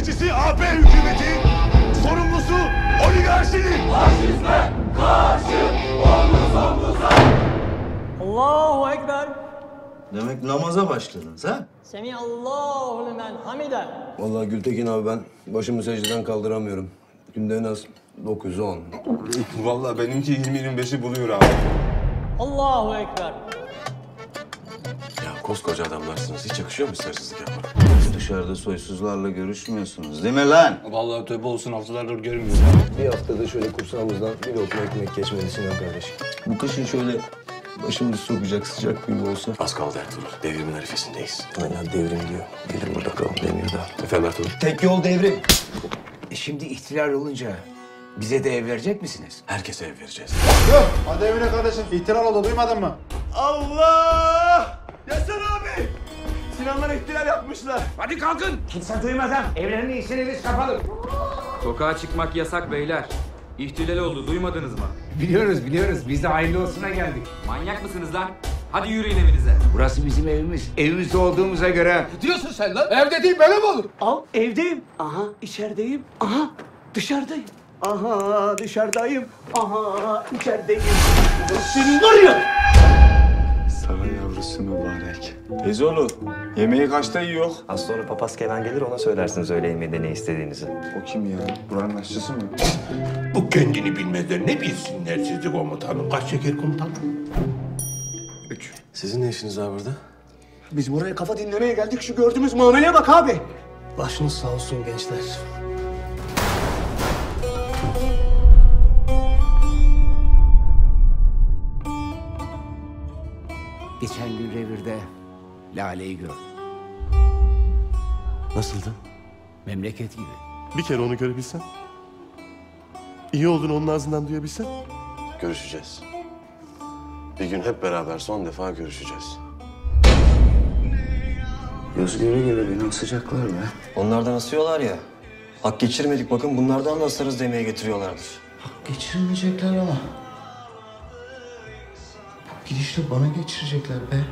Bekçisi AP hükümeti, sorumlusu oligarşinin. Allahu Ekber. Demek namaza başladınız ha? Semiallahu limen hamide. Vallahi Gültekin abi ben başımı secdeden kaldıramıyorum. Günde en az 9-10. Vallahi benimki 20-25'i buluyor abi. Allahu Ekber. Koskoca adamlarsınız. Hiç yakışıyor mu hırsızlık yapmak? Dışarıda soysuzlarla görüşmüyorsunuz değil mi lan? Vallahi tövbe olsun haftalardır görmüyorum. Bir haftada şöyle kursağımızdan bir lokma ekmek geçmedi Sinan kardeşim. Bu kışın şöyle başımızı sokacak sıcak bir gün olsa. Az kaldı Ertuğrul. Devrimin arifesindeyiz. Aynen devrim diyor. Gelir burada kalın demiyor da. Efendim Ertuğrul? Tek yol devrim. E şimdi ihtilal olunca bize de ev verecek misiniz? Herkese ev vereceğiz. Hadi evine kardeşim. İhtilal oldu duymadın mı? Allah! Sinanlar ihtilal yapmışlar. Kimse duymadan evlerini işleriniz kapalı. Sokağa çıkmak yasak beyler. İhtilal oldu duymadınız mı? Biliyoruz biliyoruz. Biz de hayırlı olsuna geldik. Manyak mısınız lan? Hadi yürüyün evinize. Burası bizim evimiz. Evimizde olduğumuza göre. Diyorsun sen lan. Evde değil böyle mi olur? Al evdeyim. Aha içerideyim. Aha dışarıdayım. Aha dışarıdayım. Aha içerideyim. Senin var ya. Yavrusu mübarek. Teyzeoğlu, yemeği kaçta yiyor? Az sonra papaz Kenan gelir ona söylersiniz öğle yemeğinde ne istediğinizi. O kim ya? Buranın aşçısı mı? Bu kendini bilmezler. Ne bilsinler sizi komutanım? Kaç şeker komutanım? Sizin ne işiniz var burada? Biz buraya kafa dinlemeye geldik. Şu gördüğümüz muameleye bak abi. Başınız sağ olsun gençler. Geçen gün revirde Lale'yi gördüm. Nasıldı? Memleket gibi. Bir kere onu görebilsem. İyi olduğunu onun ağzından duyabilsem. Görüşeceğiz. Bir gün hep beraber son defa görüşeceğiz. Göz göre göre beni asacaklar be. Onlardan asıyorlar ya. Hak geçirmedik bakın bunlardan da asarız demeye getiriyorlardır. Geçirmeyecekler ama. Bu gidişle bana geçirecekler be.